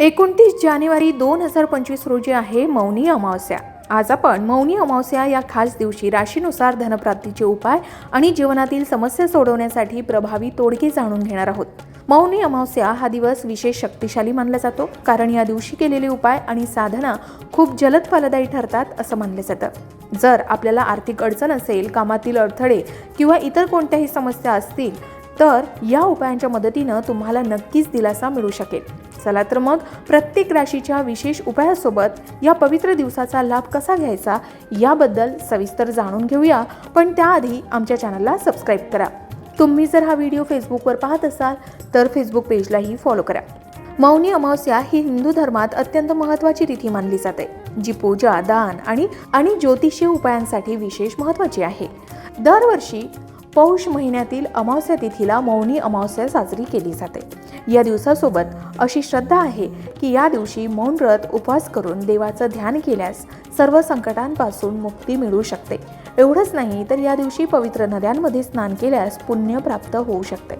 एकोणतीस जानेवारी दोन हजार पंचवीस रोजी आहे मौनी अमावस्या. आज आपण मौनी अमावस्या या खास दिवशी राशीनुसार धनप्राप्तीचे उपाय आणि जीवनातील समस्या सोडवण्यासाठी प्रभावी तोडगे जाणून घेणार आहोत. मौनी अमावस्या हा दिवस विशेष शक्तिशाली मानला जातो कारण या दिवशी केलेले उपाय आणि साधना खूप जलद फलदायी ठरतात असं मानलं जातं. जर आपल्याला आर्थिक अडचण असेल कामातील अडथळे किंवा इतर कोणत्याही समस्या असतील तर या उपायांच्या मदतीनं तुम्हाला नक्कीच दिलासा मिळू शकेल. चला तर मग प्रत्येक राशीच्या विशेष उपायासोबत या पवित्र दिवसाचा लाभ कसा घ्यायचा याबद्दल सविस्तर जाणून घेऊया. पण त्याआधी आमच्या चॅनलला सबस्क्राईब करा. तुम्ही जर हा व्हिडिओ फेसबुकवर पाहत असाल तर फेसबुक पेजलाही फॉलो करा. मौनी अमावस्या ही हिंदू धर्मात अत्यंत महत्त्वाची तिथी मानली जाते जी पूजा दान आणि आणि ज्योतिषीय उपायांसाठी विशेष महत्त्वाची आहे. दरवर्षी पौष महिन्यातील अमावस्या तिथीला मौनी अमावस्या साजरी केली जाते. या दिवसासोबत अशी श्रद्धा आहे की या दिवशी मौन व्रत उपवास करून देवाचं ध्यान केल्यास सर्व संकटांपासून मुक्ती मिळू शकते. एवढंच नाही तर या दिवशी पवित्र नद्यांमध्ये स्नान केल्यास पुण्य प्राप्त होऊ शकते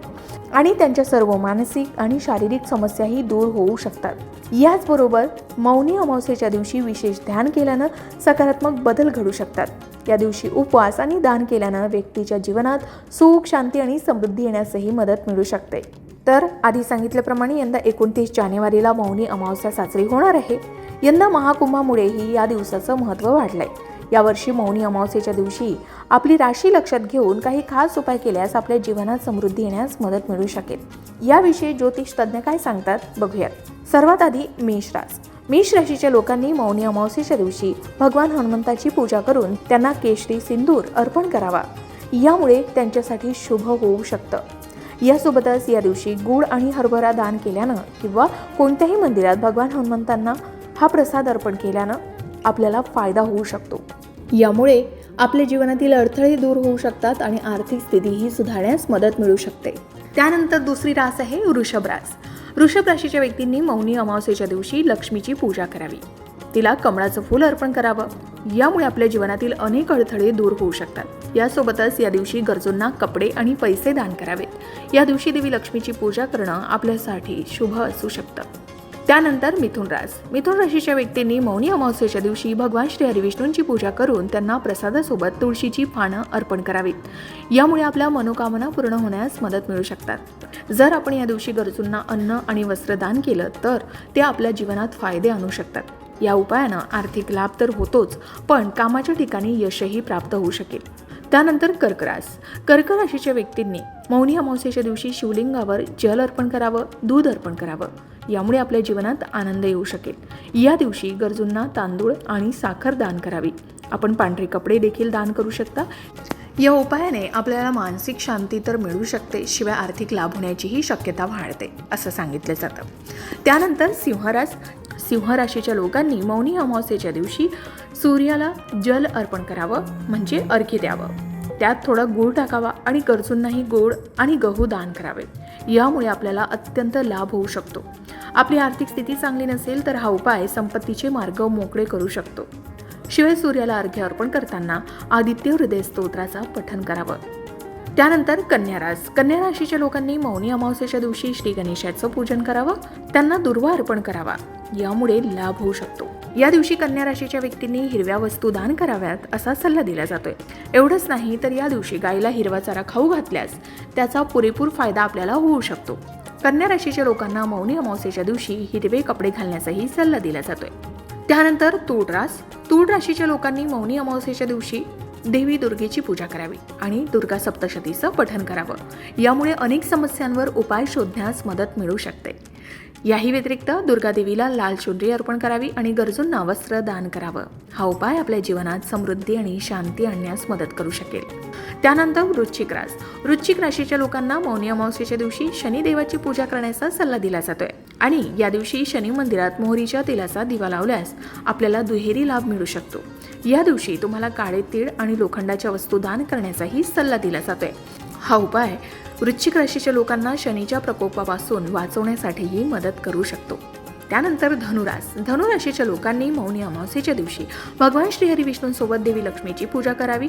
आणि त्यांच्या सर्व मानसिक आणि शारीरिक समस्याही दूर होऊ शकतात. याचबरोबर मौनी अमावस्येच्या दिवशी विशेष ध्यान केल्यानं सकारात्मक बदल घडू शकतात. या दिवशी उपवास आणि दान केल्यानं व्यक्तीच्या जीवनात सुख शांती आणि समृद्धी येण्यासही मदत मिळू शकते. तर आधी सांगितल्याप्रमाणे यंदा एकोणतीस जानेवारीला मौनी अमावस्या साजरी होणार आहे. यंदा महाकुंभामुळेही या दिवसाचं महत्त्व वाढलंय. यावर्षी मौनी अमावस्येच्या दिवशी आपली राशी लक्षात घेऊन काही खास उपाय केल्यास आपल्या जीवनात समृद्धी येण्यास मदत मिळू शकेल. याविषयी ज्योतिष तज्ज्ञ काय सांगतात बघूयात. सर्वात आधी मेषरास मेष राशीच्या लोकांनी मौनी अमावस्येच्या दिवशी भगवान हनुमंताची पूजा करून त्यांना केशरी सिंदूर अर्पण करावा. यामुळे त्यांच्यासाठी शुभ होऊ शकतं. यासोबतच या दिवशी गुळ आणि हरभरा दान केल्यानं किंवा कोणत्याही मंदिरात भगवान हनुमंतांना हा प्रसाद अर्पण केल्यानं आपल्याला फायदा होऊ शकतो. यामुळे आपल्या जीवनातील अडथळे दूर होऊ शकतात आणि आर्थिक स्थितीही सुधारण्यास मदत मिळू शकते. त्यानंतर दुसरी रास आहे वृषभ रास. वृषभ राशीच्या व्यक्तींनी मौनी अमावस्येच्या दिवशी लक्ष्मीची पूजा करावी. तिला कमळाचं फूल अर्पण करावं. यामुळे आपल्या जीवनातील अनेक अडथळे दूर होऊ शकतात. यासोबतच या दिवशी गरजूंना कपडे आणि पैसे दान करावेत. या दिवशी देवी लक्ष्मीची पूजा करणं आपल्यासाठी शुभ असू शकतं. त्यानंतर मिथुन रास मिथुन राशीच्या व्यक्तींनी मौनी अमावस्येच्या दिवशी भगवान श्री हरिविष्णूंची पूजा करून त्यांना प्रसादासोबत तुळशीची पानं अर्पण करावीत. यामुळे आपल्या मनोकामना पूर्ण होण्यास मदत मिळू शकतात. जर आपण या दिवशी गरजूंना अन्न आणि वस्त्र दान केलं तर ते आपल्या जीवनात फायदे आणू शकतात. या उपायानं आर्थिक लाभ तर होतोच पण कामाच्या ठिकाणी यशही प्राप्त होऊ शकेल. त्यानंतर कर्करास कर्क राशीच्या व्यक्तींनी मौनी अमावस्येच्या दिवशी शिवलिंगावर जल अर्पण करावं दूध अर्पण करावं. यामुळे आपल्या जीवनात आनंद येऊ शकेल. या दिवशी गरजूंना तांदूळ आणि साखर दान करावी. आपण पांढरे कपडे देखील दान करू शकता. या उपायाने आपल्याला मानसिक शांती तर मिळू शकते शिवाय आर्थिक लाभ होण्याचीही शक्यता वाढते असं सांगितलं जातं. त्यानंतर सिंहरास सिंहराशीच्या लोकांनी मौनी अमावस्येच्या दिवशी सूर्याला जल अर्पण करावं म्हणजे अर्घ्य द्यावं. त्यात थोडा गूळ टाकावा आणि गरजूंनाही गोड आणि गहू दान करावे. यामुळे आपल्याला अत्यंत लाभ होऊ शकतो. आपली आर्थिक स्थिती चांगली नसेल तर हा उपाय संपत्तीचे मार्ग मोकळे करू शकतो. शिवाय सूर्याला अर्घ्य अर्पण करताना आदित्य हृदय स्तोत्राचा पठन करावं. त्यानंतर कन्यारास कन्या राशीच्या लोकांनी मौनी अमावस्येच्या दिवशी श्री गणेशाचं पूजन करावं त्यांना दुर्वा अर्पण करावा. यामुळे लाभ होऊ शकतो. या दिवशी कन्या राशीच्या व्यक्तींनी हिरव्या वस्तू दान कराव्यात असा सल्ला दिला जातोय. एवढंच नाही तर या दिवशी गायीला हिरवा चारा खाऊ घातल्यास त्याचा पुरेपूर फायदा आपल्याला होऊ शकतो. कन्या राशीच्या लोकांना मौनी अमावस्येच्या दिवशी हिरवे कपडे घालण्याचाही सल्ला दिला जातोय. त्यानंतर तूळ रास तूळ राशीच्या लोकांनी मौनी अमावस्येच्या दिवशी देवी दुर्गेची पूजा करावी आणि दुर्गा सप्तशतीचं पठन करावं. यामुळे अनेक समस्यांवर उपाय शोधण्यास मदत मिळू शकते. याही व्यतिरिक्त दुर्गादेवीला लाल चुनरी अर्पण करावी आणि गरजूंना वस्त्र दान करावं. हा उपाय आपल्या जीवनात समृद्धी आणि शांती आणण्यास मदत करू शकेल. त्यानंतर वृश्चिक रास. वृश्चिक राशीच्या लोकांना मौनी अमावस्येच्या दिवशी शनिदेवाची पूजा करण्याचा सल्ला दिला जातोय. आणि या दिवशी शनी मंदिरात मोहरीच्या तेलाचा दिवा लावल्यास आपल्याला दुहेरी लाभ मिळू शकतो. या दिवशी तुम्हाला काळे तीळ आणि लोखंडाच्या वस्तू दान करण्याचाही सल्ला दिला जातोय. हा उपाय वृश्चिक राशीच्या लोकांना शनीच्या प्रकोपापासून वाचवण्यासाठीही मदत करू शकतो. त्यानंतर धनुरास. धनुराशीच्या लोकांनी मौनी अमावस्येच्या दिवशी भगवान श्रीहरी विष्णूंसोबत देवी लक्ष्मीची पूजा करावी.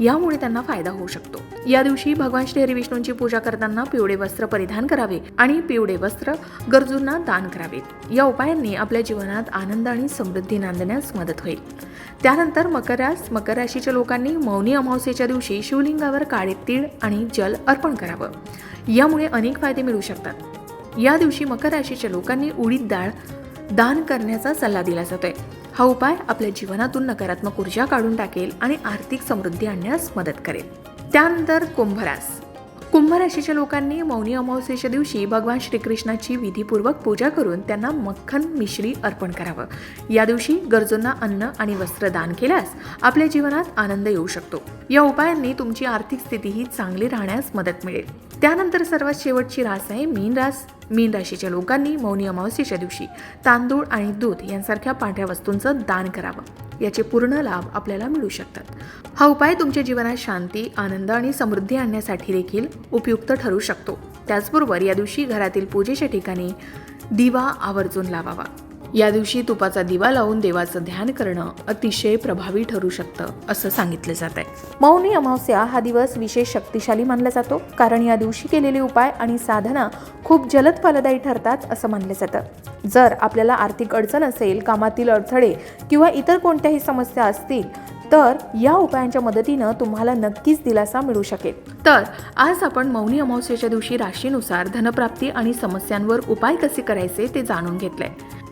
यामुळे त्यांना फायदा होऊ शकतो. या दिवशी भगवान श्रीहरी विष्णूंची पूजा करताना पिवळे वस्त्र परिधान करावे आणि पिवळे वस्त्र गरजूंना दान करावेत या उपायांनी आपल्या जीवनात आनंद आणि समृद्धी नांदण्यास मदत होईल. त्यानंतर मकरास मकर राशीच्या लोकांनी मौनी अमावस्येच्या दिवशी शिवलिंगावर काळे तीळ आणि जल अर्पण करावं. यामुळे अनेक फायदे मिळू शकतात. या दिवशी मकर राशीच्या लोकांनी उडीद डाळ दान करण्याचा सल्ला दिला जातोय. हा उपाय आपल्या जीवनातून नकारात्मक ऊर्जा काढून टाकेल आणि आर्थिक समृद्धी आणण्यास मदत करेल. त्यानंतर कुंभरास. कुंभ राशीच्या लोकांनी मौनी अमावस्येच्या दिवशी भगवान श्रीकृष्णाची विधीपूर्वक पूजा करून त्यांना मक्खन मिश्री अर्पण करावं. या दिवशी गरजूंना अन्न आणि वस्त्र दान केल्यास आपल्या जीवनात आनंद येऊ शकतो. या उपायांनी तुमची आर्थिक स्थितीही चांगली राहण्यास मदत मिळेल. त्यानंतर सर्वात शेवटची रास आहे मीन रास. मीन राशीच्या लोकांनी मौनी अमावस्येच्या दिवशी तांदूळ आणि दूध यांसारख्या पांढऱ्या वस्तूंचं दान करावं. याचे पूर्ण लाभ आपल्याला मिळू शकतात. हा उपाय तुमच्या जीवनात शांती आनंद आणि समृद्धी आणण्यासाठी देखील उपयुक्त ठरू शकतो. त्याचबरोबर या दिवशी घरातील पूजेच्या ठिकाणी दिवा आवर्जून लावावा. या दिवशी तुपाचा दिवा लावून देवाचं ध्यान करणं अतिशय प्रभावी ठरू शकतं असं सांगितलं जात आहे मौनी अमावस्या हा दिवस विशेष शक्तिशाली मानला जातो कारण या दिवशी केलेले उपाय आणि साधना खूप जलद फलदायी ठरतात असं मानलं जातं. जर आपल्याला आर्थिक अडचण असेल कामातील अडथळे किंवा इतर कोणत्याही समस्या असतील तर या उपायांच्या मदतीनं तुम्हाला नक्कीच दिलासा मिळू शकेल. तर आज आपण मौनी अमावस्येच्या दिवशी राशीनुसार धनप्राप्ती आणि समस्यांवर उपाय कसे करायचे ते जाणून घेतलंय.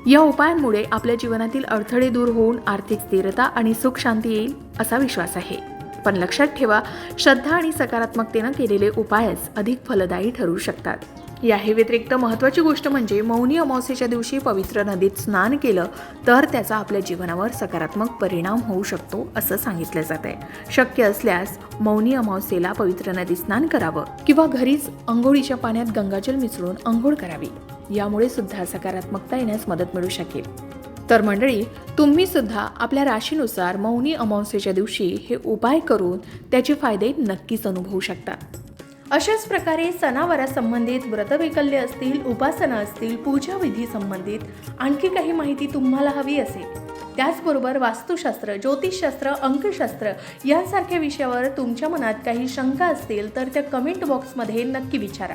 या उपायांमुळे आपल्या जीवनातील अडथळे दूर होऊन आर्थिक स्थिरता आणि सुख शांती येईल असा विश्वास आहे. पण लक्षात ठेवा श्रद्धा आणि सकारात्मकतेनं केलेले उपायच अधिक फलदायी ठरू शकतात. या हे व्यतिरिक्त महत्त्वाची गोष्ट म्हणजे मौनी अमावस्येच्या दिवशी पवित्र नदीत स्नान केलं तर त्याचा आपल्या जीवनावर सकारात्मक परिणाम होऊ शकतो असं सांगितलं जात आहे शक्य असल्यास मौनी अमावस्येला पवित्र नदीत स्नान करावं किंवा घरीच अंघोळीच्या पाण्यात गंगाजल मिसळून अंघोळ करावी. यामुळे सुद्धा सकारात्मकता येण्यास मदत मिळू शकेल. तर मंडळी तुम्ही सुद्धा आपल्या राशीनुसार मौनी अमावस्येच्या दिवशी हे उपाय करून त्याचे फायदे नक्कीच अनुभवू शकता. अशाच प्रकारे सणावारासंबंधित व्रतवैकल्य असतील उपासना असतील पूजाविधी संबंधित आणखी काही माहिती तुम्हाला हवी असेल. त्याचबरोबर वास्तुशास्त्र ज्योतिषशास्त्र अंकशास्त्र यांसारख्या विषयावर तुमच्या मनात काही शंका असतील तर त्या कमेंट बॉक्समध्ये नक्की विचारा.